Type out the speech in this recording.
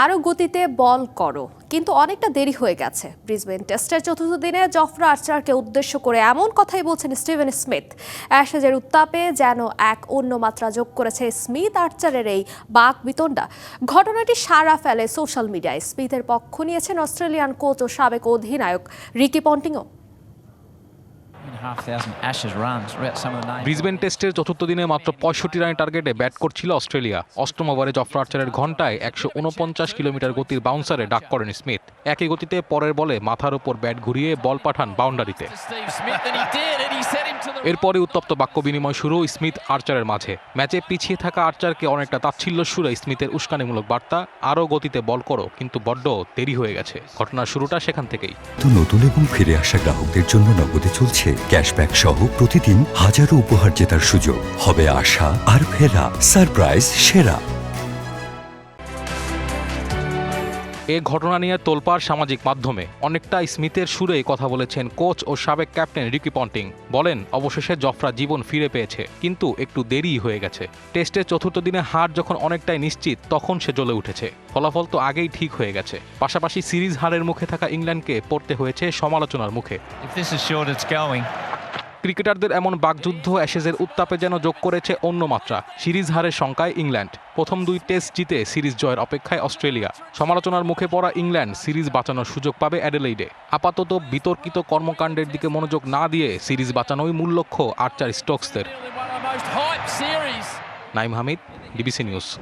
আরও গতিতে বল করো। কিন্তু অনেকটা দেরি হয়ে গেছে। ব্রিসবেন টেস্টের চতুর্থ দিনে জফরা আর্চারকে উদ্দেশ্য করে এমন কথাই বলছেন স্টিভেন স্মিথ। অ্যাশেজের উত্তাপে যেন এক অন্য মাত্রা যোগ করেছে স্মিথ আর্চারের এই বাক বিতণ্ডা। ঘটনাটি সারা ফেলে সোশ্যাল মিডিয়ায়। স্মিথের পক্ষ নিয়েছেন অস্ট্রেলিয়ান কোচ ও সাবেক অধিনায়ক রিকি পন্টিংও। ব্রিসবেন টেস্টের চতুর্থ দিনে মাত্র পঁয়ষট্টি রানের টার্গেটে ব্যাট করছিল অস্ট্রেলিয়া। অষ্টম ওভারে জফরা আর্চারের ঘন্টায় একশো উনপঞ্চাশ কিলোমিটার গতির বাউন্সারে ডাক করেন স্মিথ। একই গতিতে পরের বলে মাথার উপর ব্যাট ঘুরিয়ে বল পাঠান বাউন্ডারিতে. এরপরে উত্তপ্ত বাক্য বিনিময় শুরু স্মিথ আর্চারের মাঝে। ম্যাচে পিছিয়ে থাকা আর্চারকে অনেকটা তাচ্ছিল্য সুরে স্মিথের উস্কানিমূলক বার্তা আরও গতিতে বল করো কিন্তু বড্ড দেরি হয়ে গেছে। ঘটনার শুরুটা সেখান থেকেই। তো নতুন এবং ফিরে আসা গ্রাহকদের জন্য নগদে চলছে ক্যাশব্যাক সহ প্রতিদিন হাজারো উপহার জেতার সুযোগ। হবে আশা আর ফেরা। সারপ্রাইজ সেরা। এ ঘটনা নিয়ে তোলপাড় সামাজিক মাধ্যমে। অনেকটা স্মিথের সুরে কথা বলেছেন কোচ ও সাবেক ক্যাপ্টেন রিকি পন্টিং। বলেন, অবশেষে জফরা জীবন ফিরে পেয়েছে, কিন্তু একটু দেরিই হয়ে গেছে। টেস্টের চতুর্থ দিনে হার যখন অনেকটাই নিশ্চিত, তখন সে জ্বলে উঠেছে। ফলাফল তো আগেই ঠিক হয়ে গেছে। পাশাপাশি সিরিজ হারের মুখে থাকা ইংল্যান্ডকে পড়তে হয়েছে সমালোচনার মুখে। ক্রিকেটারদের এমন বাকযুদ্ধ অ্যাশেজের উত্তাপে যেন যোগ করেছে অন্য মাত্রা। সিরিজ হারের শঙ্কায় ইংল্যান্ড। প্রথম দুই টেস্ট জিতে সিরিজ জয়ের অপেক্ষায় অস্ট্রেলিয়া। সমালোচনার মুখে পড়া ইংল্যান্ড সিরিজ বাঁচানোর সুযোগ পাবে অ্যাডেলেইডে। আপাতত বিতর্কিত কর্মকাণ্ডের দিকে মনোযোগ না দিয়ে সিরিজ বাঁচানোই মূল লক্ষ্য আর্চার স্টোকসদের. Naim Hamid DBC news.